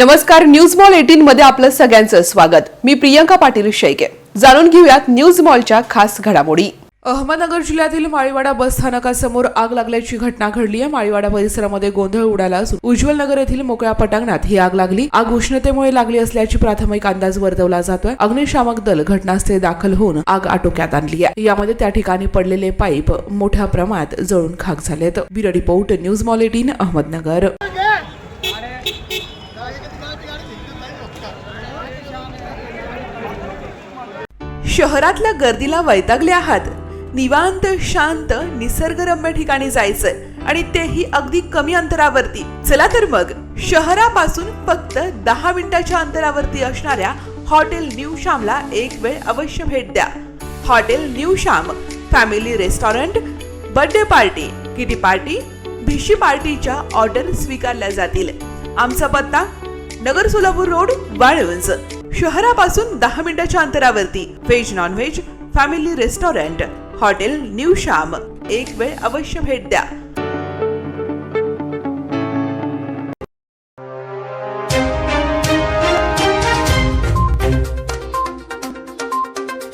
नमस्कार news mall eighteen मध्ये आपलं सगळ्यांचं स्वागत. मी प्रियंका पाटील शेळके. जाणून घेऊयात न्यूज मॉलच्या खास घडामोडी. अहमदनगर जिल्ह्यातील माळीवाडा बस स्थानकासमोर आग लागल्याची घटना घडली आहे. माळीवाडा परिसरामध्ये गोंधळ उडाला असून उज्ज्वल नगर येथील मोकळ्या पटांगणात ही आग लागली. आग उष्णतेमुळे लागली असल्याची प्राथमिक अंदाज वर्तवला जातोय. अग्निशामक दल घटनास्थळी दाखल होऊन आग आटोक्यात आणली आहे. यामध्ये त्या ठिकाणी पडलेले पाईप मोठ्या प्रमाणात जळून खाक झालेत bureau report news mall eighteen Ahmednagar. शहरातल्या गर्दीला वैतागले आहात. निवांत शांत निसर्गरम्य ठिकाणी जायचंय आणि तेही अगदी कमी अंतरावरती. चला तर मग शहरापासून फक्त दहा मिनिटाच्या अंतरावरती असणाऱ्या हॉटेल न्यू श्यामला एक वेळ अवश्य भेट द्या. Hotel new Shyam family restaurant birthday party kitty party भिशी पार्टीच्या ऑर्डर स्वीकारल्या जातील. आमचा पत्ता नगर सोलापूर रोड वाळवंज शहरापासून दहा मिनिटाच्या अंतरावरती veg non veg family restaurant hotel new Shyam. एक वेळ अवश्य भेट द्या.